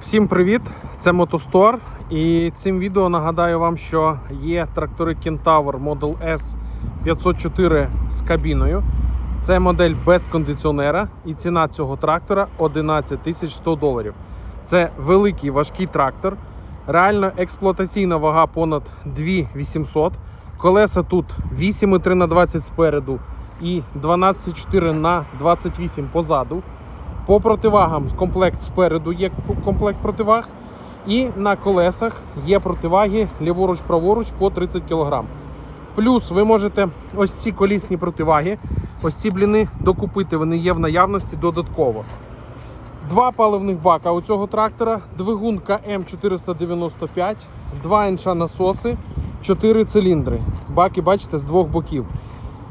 Всім привіт! Це Мотостор. І цим відео нагадаю вам, що є трактори Kentaur Model S 504 з кабіною. Це модель без кондиціонера, і ціна цього трактора 11 100 доларів. Це великий важкий трактор. Реально експлуатаційна вага понад 2800. Колеса тут 8,3 на 20 спереду і 12,4 на 28 позаду. По противагам комплект спереду є комплект противаг. І на колесах є противаги ліворуч-праворуч по 30 кг. Плюс ви можете ось ці колісні противаги, ось ці бліни докупити, вони є в наявності додатково. Два паливних бака у цього трактора, двигун КМ495, два інша насоси, 4 циліндри. Баки, бачите, з двох боків.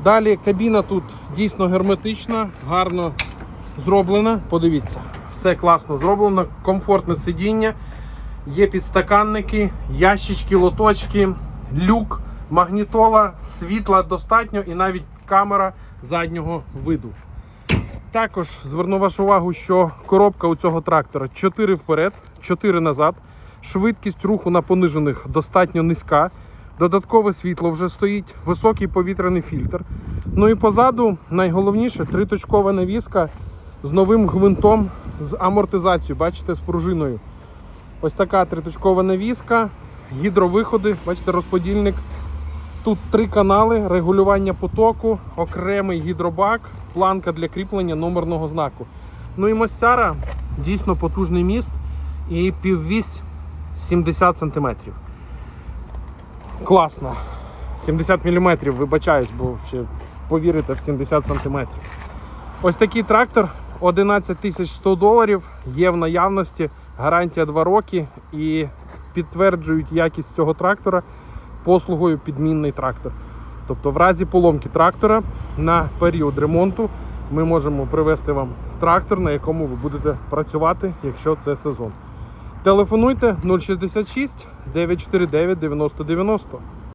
Далі кабіна тут дійсно герметична, гарно зроблена. Подивіться, все класно зроблено, комфортне сидіння. Є підстаканники, ящички, лоточки, люк, магнітола, світла достатньо і навіть камера заднього виду. Також зверну вашу увагу, що коробка у цього трактора 4 вперед, 4 назад. Швидкість руху на понижених достатньо низька. Додаткове світло вже стоїть, високий повітряний фільтр. Ну і позаду найголовніше триточкова навіска з новим гвинтом з амортизацією. Бачите, з пружиною. Ось така триточкова навіска, гідровиходи, бачите, розподільник. Тут три канали, регулювання потоку, окремий гідробак, планка для кріплення номерного знаку. Ну і мостяра дійсно потужний міст і піввісь 70 см. Класно. 70 мм, вибачаюсь, бо ще повірите в 70 см. Ось такий трактор 11 тисяч 100 доларів є в наявності, гарантія 2 роки і підтверджують якість цього трактора послугою підмінний трактор. Тобто, в разі поломки трактора на період ремонту ми можемо привезти вам трактор, на якому ви будете працювати, якщо це сезон. Телефонуйте 066 949 9090.